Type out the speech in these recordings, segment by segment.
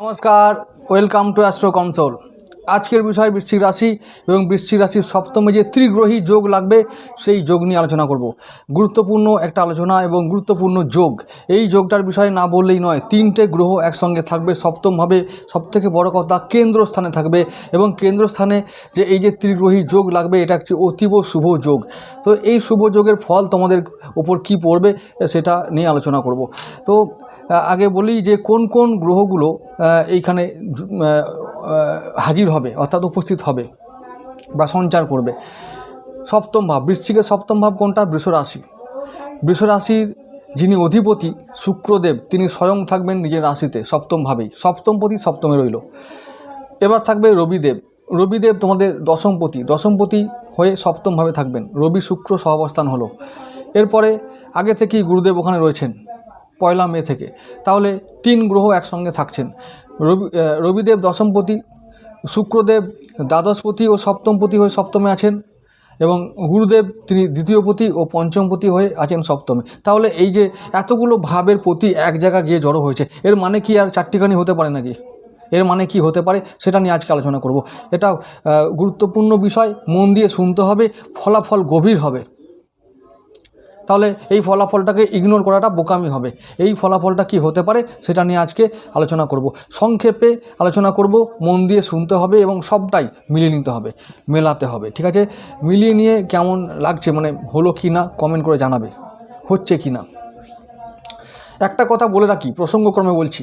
নমস্কার welcome to astro console আজকের বিষয় বৃশ্চিক রাশি এবং বৃশ্চিক রাশির সপ্তমে যে ত্রিগ্রহী যোগ লাগবে, সেই যোগ নিয়ে আলোচনা করব। গুরুত্বপূর্ণ একটা আলোচনা এবং গুরুত্বপূর্ণ যোগ। এই যোগটার বিষয়ে না বললেই নয়, তিনটে গ্রহ একসঙ্গে থাকবে সপ্তমভাবে সবথেকে বড় কথা কেন্দ্রস্থানে থাকবে এবং কেন্দ্রস্থানে যে এই যে ত্রিগ্রহী যোগ লাগবে, এটা একটি অতীব শুভ যোগ। তো এই শুভ যোগের ফল তোমাদের ওপর কি পড়বে, সেটা নিয়ে আলোচনা করব। তো আগে বলি যে কোন কোন গ্রহগুলো এইখানে হাজির হবে, অর্থাৎ উপস্থিত হবে বা সঞ্চার করবে। সপ্তম ভাব, বৃশ্চিকের সপ্তম ভাব কোনটা? বৃষ রাশি বৃষ রাশির যিনি অধিপতি, শুক্রদেব, তিনি স্বয়ং থাকবেন নিজের রাশিতে, সপ্তম ভাবেই। সপ্তমপতি সপ্তমে রইল। এবার থাকবে রবিদেব। রবিদেব তোমাদের দশমপতি দশমপতি হয়ে সপ্তমভাবে থাকবেন। রবি শুক্র সহাবস্থান হলো। এরপরে আগে থেকেই গুরুদেব ওখানে রয়েছেন। পয়লা মে থেকে। তাহলে তিন গ্রহ একসঙ্গে থাকছেন। রবি রবিদেব দশমপতি, শুক্রদেব দ্বাদশপতি ও সপ্তমপতি হয়ে সপ্তমে আছেন এবং গুরুদেব তিনি দ্বিতীয়পতি ও পঞ্চমপতি হয়ে আছেন সপ্তমে। তাহলে এই যে এতগুলো ভাবের প্রতি এক জায়গায় গিয়ে জড়ো হয়েছে, এর মানে কি আর চারটিখানি হতে পারে নাকি? এর মানে কি হতে পারে সেটা নিয়ে আজকে আলোচনা করব। এটা গুরুত্বপূর্ণ বিষয়, মন দিয়ে শুনতে হবে, ফলাফল গভীর হবে। তাহলে এই ফলাফলটাকে ইগনোর করাটা বোকামি হবে। এই ফলাফলটা কি হতে পারে সেটা নিয়ে আজকে আলোচনা করব। সংক্ষেপে আলোচনা করব, মন দিয়ে শুনতে হবে এবং সবটাই মিলিয়ে নিতে হবে, মেলাতে হবে, ঠিক আছে? মিলিয়ে নিয়ে কেমন লাগছে মানে হলো কি না কমেন্ট করে জানাবে। হচ্ছে কি না? একটা কথা বলে রাখি, প্রসঙ্গক্রমে বলছি।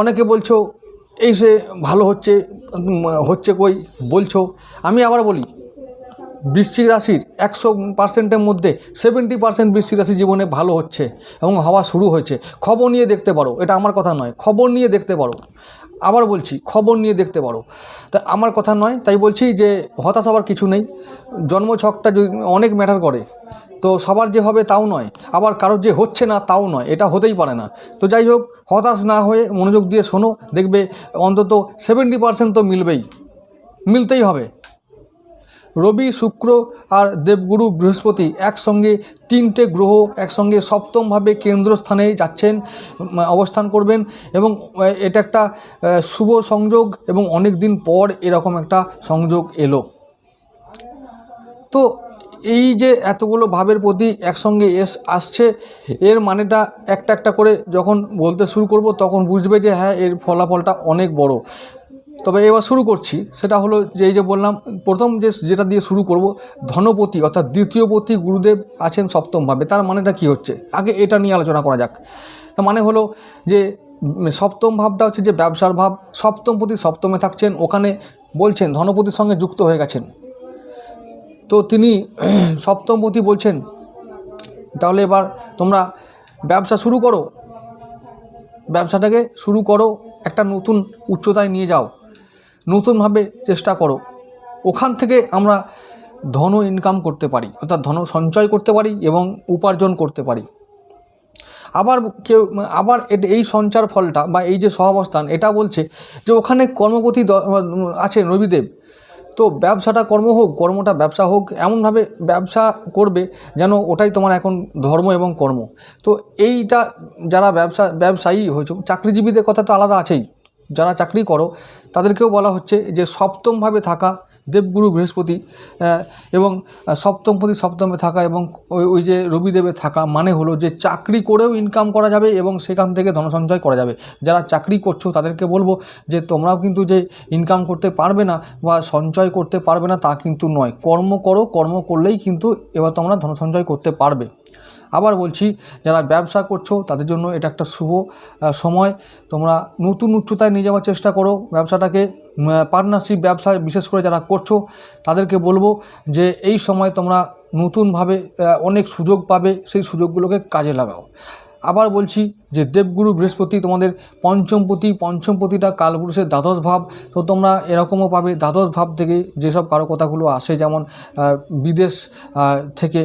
অনেকে বলছো, এই সে ভালো হচ্ছে হচ্ছে কই? বলছো। আমি আবার বলি বৃশ্চিক রাশির একশো পার্সেন্টের মধ্যে সেভেন্টি পার্সেন্ট বৃশ্চিক রাশির জীবনে ভালো হচ্ছে এবং হওয়া শুরু হয়েছে। খবর নিয়ে দেখতে পারো, এটা আমার কথা নয়, খবর নিয়ে দেখতে পারো। আবার বলছি, খবর নিয়ে দেখতে পারো। তা আমার কথা নয়, তাই বলছি যে হতাশ হওয়ার কিছু নেই। জন্মছকটা যদি অনেক ম্যাটার করে, তো সবার যে হবে তাও নয়, আবার কারোর যে হচ্ছে না তাও নয়, এটা হতেই পারে না। তো যাই হোক, হতাশ না হয়ে মনোযোগ দিয়ে শোনো, দেখবে অন্তত সেভেন্টি পার্সেন্ট তো মিলবেই, মিলতেই হবে। রবি, শুক্র আর দেবগুরু বৃহস্পতি একসঙ্গে তিনটে গ্রহ একসঙ্গে সপ্তমভাবে কেন্দ্রস্থানে যাচ্ছেন অবস্থান করবেন এবং এটা একটা শুভ সংযোগ এবং অনেক দিন পর এরকম একটা সংযোগ এলো। তো এই যে এতগুলো ভাবের প্রতি একসঙ্গে এস, আসছে, এর মানেটা একটা একটা করে যখন বলতে শুরু করব তখন বুঝবে যে হ্যাঁ এর ফলাফলটা অনেক বড়। তবে এবার শুরু করছি। সেটা হলো যে এই যে বললাম, প্রথম যে যেটা দিয়ে শুরু করব, ধনপতি অর্থাৎ দ্বিতীয়পতি গুরুদেব আছেন সপ্তমভাবে তার মানেটা কি হচ্ছে? আগে এটা নিয়ে আলোচনা করা যাক। তার মানে হলো যে সপ্তম ভাবটা হচ্ছে যে ব্যবসার ভাব সপ্তমপতি সপ্তমে থাকছেন, ওখানে বলছেন ধনপতির সঙ্গে যুক্ত হয়ে গেছেন। তো তিনি সপ্তমপতি বলছেন, তাহলে এবার তোমরা ব্যবসা শুরু করো। ব্যবসাটাকে শুরু করো, একটা নতুন উচ্চতায় নিয়ে যাও। নতুনভাবে চেষ্টা করো। ওখান থেকে আমরা ধন ইনকাম করতে পারি, অর্থাৎ ধন সঞ্চয় করতে পারি এবং উপার্জন করতে পারি। আবার কেউ, আবার এই সঞ্চার ফলটা বা এই যে সহাবস্থান, এটা বলছে যে ওখানে কর্মপতি দ- আছে রবিদেব। তো ব্যবসাটা কর্ম হোক, কর্মটা ব্যবসা হোক, এমনভাবে ব্যবসা করবে যেন ওটাই তোমার এখন ধর্ম এবং কর্ম। তো এইটা যারা ব্যবসা, ব্যবসায়ী হয়েছে, চাকরিজীবীদের কথা তো আলাদা আছেই। যারা চাকরি করো, তাদেরকেও বলা হচ্ছে যে সপ্তমভাবে থাকা দেবগুরু বৃহস্পতি এবং সপ্তমপতি সপ্তমে থাকা এবং ওই ওই যে রবিদেবে থাকা মানে হলো যে চাকরি করেও ইনকাম করা যাবে এবং সেখান থেকে ধনসঞ্চয় করা যাবে। যারা চাকরি করছ, তাদেরকে বলব যে তোমরাও কিন্তু যে ইনকাম করতে পারবে না বা সঞ্চয় করতে পারবে না তা কিন্তু নয়। কর্ম করো, কর্ম করলেই কিন্তু এবার তোমরা ধনসঞ্চয় করতে পারবে। আবার বলছি, যারা ব্যবসা করছ, তাদের জন্য এটা একটা শুভ সময়। তোমরা নতুন উচ্চতায় নিয়ে যাওয়ার চেষ্টা করো ব্যবসাটাকে। পার্টনারশিপ ব্যবসায় বিশেষ করে যারা করছ, তাদেরকে বলব যে এই সময় তোমরা নতুনভাবে অনেক সুযোগ পাবে, সেই সুযোগগুলোকে কাজে লাগাও। আবার বলছি যে দেবগুরু বৃহস্পতি তোমাদের পঞ্চমপতি পঞ্চমপতিটা কালপুরুষের দ্বাদশ ভাব, তো তোমরা এরকমও পাবে দ্বাদশ ভাব থেকে যেসব কারকতাগুলো আসে, যেমন বিদেশ থেকে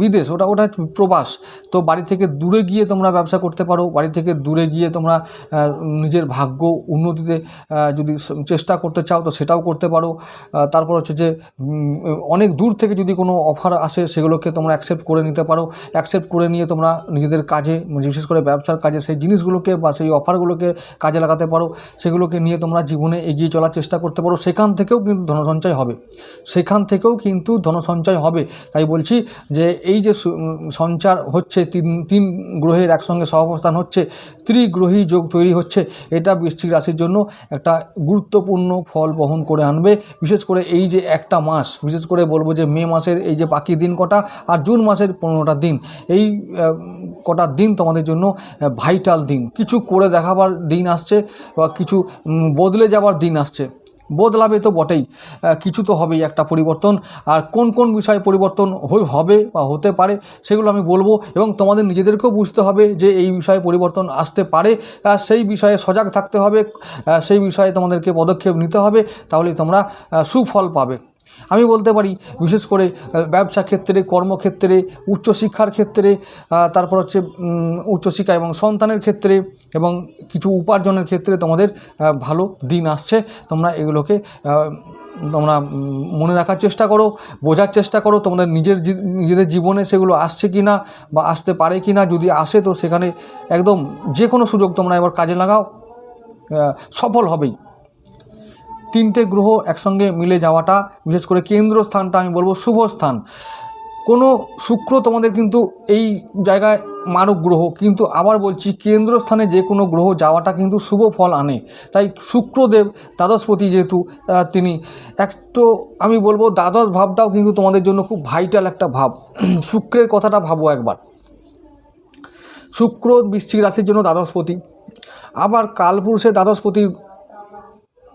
বিদেশ, ওটা ওটা প্রবাস, তো বাড়ি থেকে দূরে গিয়ে তোমরা ব্যবসা করতে পারো, বাড়ি থেকে দূরে গিয়ে তোমরা নিজের ভাগ্য উন্নতিতে যদি চেষ্টা করতে চাও তো সেটাও করতে পারো তারপর হচ্ছে যে অনেক দূর থেকে যদি কোনো অফার আসে সেগুলোকে তোমরা অ্যাকসেপ্ট করে নিতে পারো অ্যাকসেপ্ট করে নিয়ে তোমরা নিজেদের কাজে মানে বিশেষ করে ব্যবসার কাজে, সেই জিনিসগুলোকে বা সেই অফারগুলোকে কাজে লাগাতে পারো, সেগুলোকে নিয়ে তোমরা জীবনে এগিয়ে চলার চেষ্টা করতে পারো। সেখান থেকেও কিন্তু ধনসঞ্চয় হবে। সেখান থেকেও কিন্তু ধনসঞ্চয় হবে। তাই বলছি যে এই যে সঞ্চার হচ্ছে, তিন তিন গ্রহের একসঙ্গে সহাবস্থান হচ্ছে, ত্রিগ্রহী যোগ তৈরি হচ্ছে, এটা বৃশ্চিক রাশির জন্য একটা গুরুত্বপূর্ণ ফল বহন করে আনবে। বিশেষ করে এই যে একটা মাস, বিশেষ করে বলব যে মে মাসের এই যে বাকি দিন কটা আর জুন মাসের পনেরোটা দিন। এই কটা দিন তোমাদের জন্য ভাইটাল দিন। কিছু করে দেখাবার দিন আসছে বা কিছু বদলে যাবার দিন আসছে। বদলাবে তো বটেই। কিছু তো হবেই, একটা পরিবর্তন। আর কোন কোন বিষয়ে পরিবর্তন হবে বা হতে পারে, সেগুলো আমি বলব এবং তোমাদের নিজেদেরকেও বুঝতে হবে যে এই বিষয়ে পরিবর্তন আসতে পারে। সেই বিষয়ে সজাগ থাকতে হবে। সেই বিষয়ে তোমাদেরকে পদক্ষেপ নিতে হবে। তাহলেই তোমরা সুফল পাবে। আমি বলতে পারি, বিশেষ করে ব্যবসা ক্ষেত্রে, কর্মক্ষেত্রে, উচ্চশিক্ষার ক্ষেত্রে তারপর হচ্ছে উচ্চশিক্ষা এবং সন্তানের ক্ষেত্রে এবং কিছু উপার্জনের ক্ষেত্রে তোমাদের ভালো দিন আসছে। তোমরা এগুলোকে তোমরা মনে রাখার চেষ্টা করো, বোঝার চেষ্টা করো, তোমাদের নিজের নিজেদের জীবনে সেগুলো আসছে কি না বা আসতে পারে কি না যদি আসে তো সেখানে একদম যে কোনো সুযোগ তোমরা এবার কাজে লাগাও সফল হবেই। তিনটে গ্রহ একসঙ্গে মিলে যাওয়াটা, বিশেষ করে কেন্দ্র স্থানটা আমি বলব শুভ স্থান কোনো শুক্র তোমাদের কিন্তু এই জায়গায় মারক গ্রহ, কিন্তু আবার বলছি কেন্দ্রস্থানে যে কোনো গ্রহ যাওয়াটা কিন্তু শুভ ফল আনে। তাই শুক্রদেব, দ্বাদশপতি যেহেতু তিনি একটু আমি বলব দ্বাদশ ভাবটাও কিন্তু তোমাদের জন্য খুব ভাইটাল একটা ভাব। শুক্রের কথাটা ভাবো একবার। শুক্র বৃশ্চিক রাশির জন্য দ্বাদশপতি। আবার কালপুরুষের দ্বাদশপতির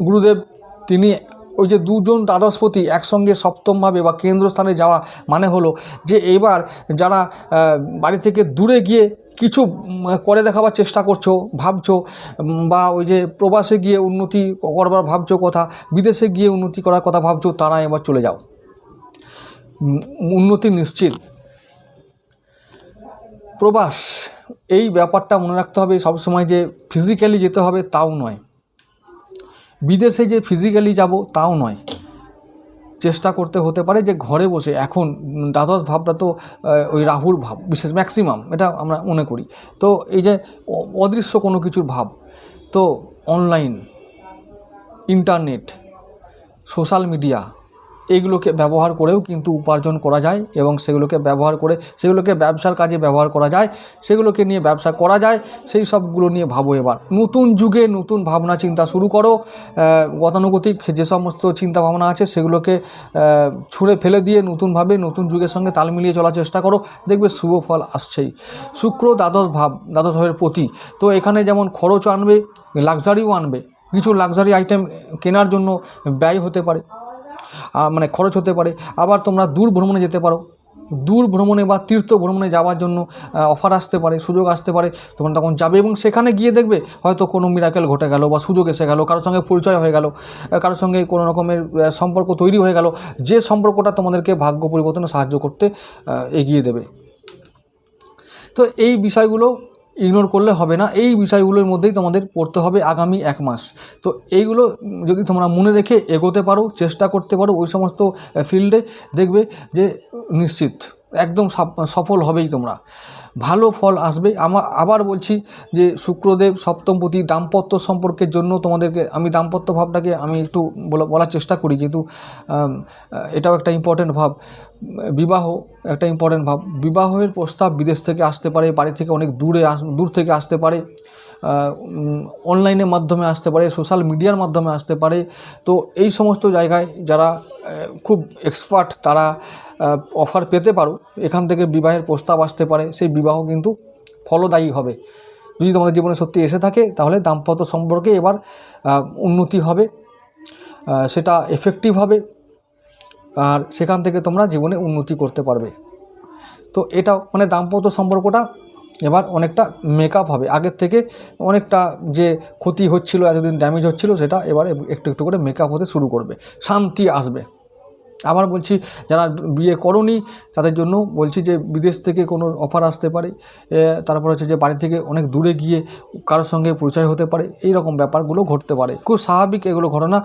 গুরুদেব তিনি ওই যে দুজন দ্বাদশপতি একসঙ্গে সপ্তমভাবে বা কেন্দ্রস্থানে যাওয়া মানে হলো যে এবার যারা বাড়ি থেকে দূরে গিয়ে কিছু করে দেখাবার চেষ্টা করছ, ভাবছ বা ওই যে প্রবাসে গিয়ে উন্নতি করবার ভাবছ কথা, বিদেশে গিয়ে উন্নতি করার কথা ভাবছ, তারা এবার চলে যাও। উন্নতি নিশ্চিত। প্রবাস, এই ব্যাপারটা মনে রাখতে হবে সবসময় যে ফিজিক্যালি যেতে হবে তাও নয়। বিদেশে যে ফিজিক্যালি যাব তাও নয়। চেষ্টা করতে হতে পারে যে ঘরে বসে, এখন দ্বাদশ ভাবটা তো ওই রাহুর ভাব, বিশেষ ম্যাক্সিমাম এটা আমরা মনে করি। তো এই যে অদৃশ্য কোনো কিছুর ভাব, তো অনলাইন ইন্টারনেট সোশ্যাল মিডিয়া এইগুলোকে ব্যবহার করেও কিন্তু উপার্জন করা যায় এবং সেগুলোকে ব্যবহার করে, সেগুলোকে ব্যবসার কাজে ব্যবহার করা যায়, সেগুলোকে নিয়ে ব্যবসা করা যায়, সেই সবগুলো নিয়ে ভাবো এবার। নতুন যুগে নতুন ভাবনা চিন্তা শুরু করো। গতানুগতিক যে সমস্ত চিন্তা ভাবনা আছে সেগুলোকে ছুঁড়ে ফেলে দিয়ে নতুনভাবে নতুন যুগের সঙ্গে তাল মিলিয়ে চলার চেষ্টা করো। দেখবে শুভ ফল আসছেই। শুক্র দ্বাদশ ভাব, দ্বাদশ ভাবের প্রতি তো এখানে যেমন খরচ আনবে লাক্সারিও আনবে। কিছু লাক্সারি আইটেম কেনার জন্য ব্যয় হতে পারে। মানে খরচ হতে পারে। আবার তোমরা দূর ভ্রমণে যেতে পারো। দূর ভ্রমণে বা তীর্থ ভ্রমণে যাওয়ার জন্য অফার আসতে পারে, সুযোগ আসতে পারে। তোমরা তখন যাবে এবং সেখানে গিয়ে দেখবে হয়তো কোনো মিরাকেল ঘটে গেল বা সুযোগ এসে গেল, কারোর সঙ্গে পরিচয় হয়ে গেল কারোর সঙ্গে কোনো রকমের সম্পর্ক তৈরি হয়ে গেল। যে সম্পর্কটা তোমাদেরকে ভাগ্য পরিবর্তনে সাহায্য করতে এগিয়ে দেবে। তো এই বিষয়গুলো ইগনোর করলে হবে না। এই বিষয়গুলোর মধ্যেই তোমাদের পড়তে হবে আগামী এক মাস। তো এইগুলো যদি তোমরা মনে রেখে এগোতে পারো, চেষ্টা করতে পারো ওই সমস্ত ফিল্ডে দেখবে যে নিশ্চিত। একদম সফল হবেই তোমরা। ভালো ফল আসবে। আমার আবার বলছি যে শুক্রদেব সপ্তমপতি দাম্পত্য সম্পর্কের জন্য তোমাদেরকে, আমি দাম্পত্য ভাবটাকে আমি একটু বলা- বলার চেষ্টা করি যেহেতু এটাও একটা ইম্পর্টেন্ট ভাব। বিবাহ একটা ইম্পর্টেন্ট ভাব। বিবাহের প্রস্তাব বিদেশ থেকে আসতে পারে, বাড়ি থেকে অনেক দূরে আস, দূর থেকে আসতে পারে। অনলাইনের মাধ্যমে আসতে পারে সোশ্যাল মিডিয়ার মাধ্যমে আসতে পারে। তো এই সমস্ত জায়গায় যারা খুব এক্সপার্ট তারা অফার পেতে পারো। এখান থেকে বিবাহের প্রস্তাব আসতে পারে, সেই বিবাহ কিন্তু ফলদায়ী হবে। যদি তোমাদের জীবনে সত্যি এসে থাকে, তাহলে দাম্পত্য সম্পর্কে এবার উন্নতি হবে সেটা এফেক্টিভ হবে, আর সেখান থেকে তোমরা জীবনে উন্নতি করতে পারবে। তো এটাও মানে দাম্পত্য সম্পর্কটা এবার অনেকটা মেকআপ হবে। আগের থেকে অনেকটা যে ক্ষতি হচ্ছিল, এতদিন ড্যামেজ হচ্ছিল, সেটা এবার একটু একটু করে মেকআপ হতে শুরু করবে। শান্তি আসবে। আবার বলছি, যারা বিয়ে করনি, তাদের জন্য বলছি যে, বিদেশ থেকে কোনো অফার আসতে পারে। তারপর হচ্ছে যে, বাড়ি থেকে অনেক দূরে গিয়ে কারোর সঙ্গে পরিচয় হতে পারে। এই রকম ব্যাপারগুলো ঘটতে পারে। খুব স্বাভাবিক এগুলো ঘটনা।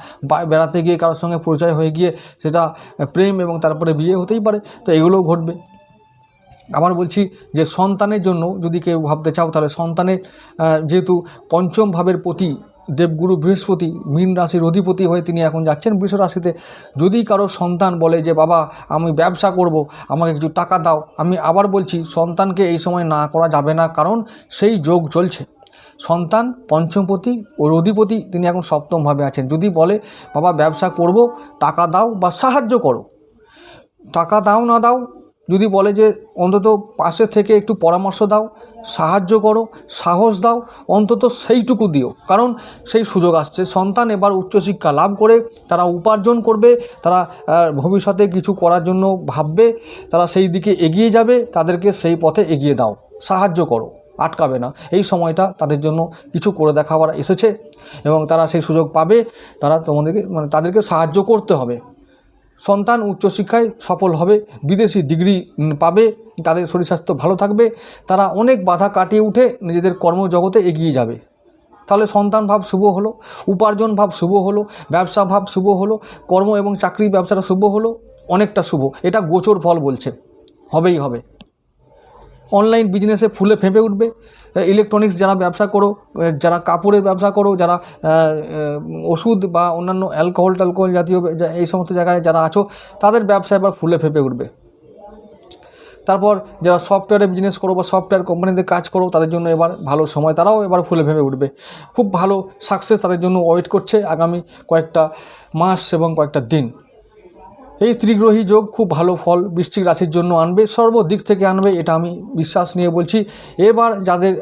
বেড়াতে গিয়ে কারোর সঙ্গে পরিচয় হয়ে গিয়ে সেটা, প্রেম এবং তারপরে বিয়ে হতেই পারে। তো এগুলোও ঘটবে। আবার বলছি যে সন্তানের জন্য যদি কেউ ভাবতে চাও, তাহলে সন্তানের যেহেতু পঞ্চম ভাবের প্রতি দেবগুরু বৃহস্পতি, মীন রাশির অধিপতি হয়ে তিনি এখন যাচ্ছেন বৃষ রাশিতে, যদি কারও সন্তান বলে যে, বাবা, আমি ব্যবসা করব, আমাকে কিছু টাকা দাও, আমি আবার বলছি, সন্তানকে এই সময় না করা যাবে না, কারণ সেই যোগ চলছে। সন্তান পঞ্চমপতি ওর অধিপতি তিনি এখন সপ্তমভাবে আছেন। যদি বলে, বাবা, ব্যবসা করব, টাকা দাও বা সাহায্য করো। টাকা দাও না দাও যদি বলে যে অন্তত পাশে থেকে একটু পরামর্শ দাও, সাহায্য করো, সাহস দাও, অন্তত সেইটুকু দিও। কারণ সেই সুযোগ আসছে। সন্তান এবার উচ্চশিক্ষা লাভ করে, তারা উপার্জন করবে, তারা ভবিষ্যতে কিছু করার জন্য ভাববে, তারা সেই দিকে এগিয়ে যাবে, তাদেরকে সেই পথে এগিয়ে দাও। সাহায্য করো, আটকাবে না। এই সময়টা তাদের জন্য কিছু করে দেখাবার এসেছে এবং তারা সেই সুযোগ পাবে। তারা তোমাদেরকে মানে তাদেরকে সাহায্য করতে হবে। সন্তান উচ্চশিক্ষায় সফল হবে, বিদেশি ডিগ্রি পাবে, তাদের শরীর স্বাস্থ্য ভালো থাকবে, তারা অনেক বাধা কাটিয়ে উঠে নিজেদের কর্মজগতে এগিয়ে যাবে। তাহলে সন্তান ভাব শুভ হলো, উপার্জন ভাব শুভ হলো, ব্যবসা ভাব শুভ হলো, কর্ম এবং চাকরি ব্যবসাটা শুভ হলো, অনেকটা শুভ, এটা গোচর ফল বলছে, হবেই হবে। অনলাইন বিজনেসে ফুলে ফেঁপে উঠবে। ইলেকট্রনিক্স যারা ব্যবসা করো যারা কাপড়ের ব্যবসা করো, যারা ওষুধ বা অন্যান্য অ্যালকোহল ট্যালকোহল জাতীয় এই সমস্ত জায়গায় যারা আছো, তাদের ব্যবসা এবার ফুলে ফেঁপে উঠবে। তারপর যারা সফটওয়্যারে বিজনেস করো বা সফটওয়্যার কোম্পানিতে কাজ করো, তাদের জন্য এবার ভালো সময়, তারাও এবার ফুলে ভেবে উঠবে। খুব ভালো সাকসেস তাদের জন্য ওয়েট করছে আগামী কয়েকটা মাস এবং কয়েকটা দিন। এই ত্রিগ্রহী যোগ খুব ভালো ফল বৃশ্চিক রাশির জন্য আনবে, সর্বদিক থেকে আনবে, এটা আমি বিশ্বাস নিয়ে বলছি। এবার যাদের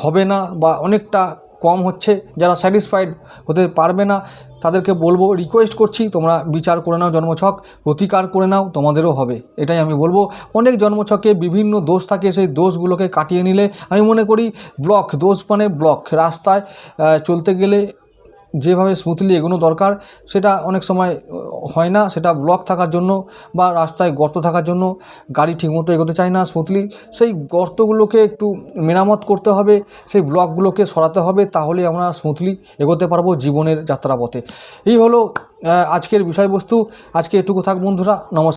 হবে না বা অনেকটা কম হচ্ছে, যারা স্যাটিসফাইড হতে পারবে না, তাদেরকে বলব রিকোয়েস্ট করছি, তোমরা বিচার করে নাও জন্মছক, প্রতিকার করে নাও, তোমাদেরও হবে, এটাই আমি বলব। অনেক জন্মছকে বিভিন্ন দোষ থাকে, সেই দোষগুলোকে কাটিয়ে নিলে, আমি মনে করি ব্লক দোষ মানে ব্লক রাস্তায় চলতে গেলে যেভাবে স্মুথলি এগোনো দরকার, সেটা অনেক সময় হয় না। সেটা ব্লক থাকার জন্য বা রাস্তায় গর্ত থাকার জন্য, গাড়ি ঠিকমতো এগোতে চায় না স্মুথলি সেই গর্তগুলোকে একটু মেরামত করতে হবে, সেই ব্লকগুলোকে সরাতে হবে, তাহলে আমরা স্মুথলি এগোতে পারব জীবনের যাত্রাপথে। এই হলো আজকের বিষয়বস্তু। আজকে এটুকু থাক বন্ধুরা, নমস্কার।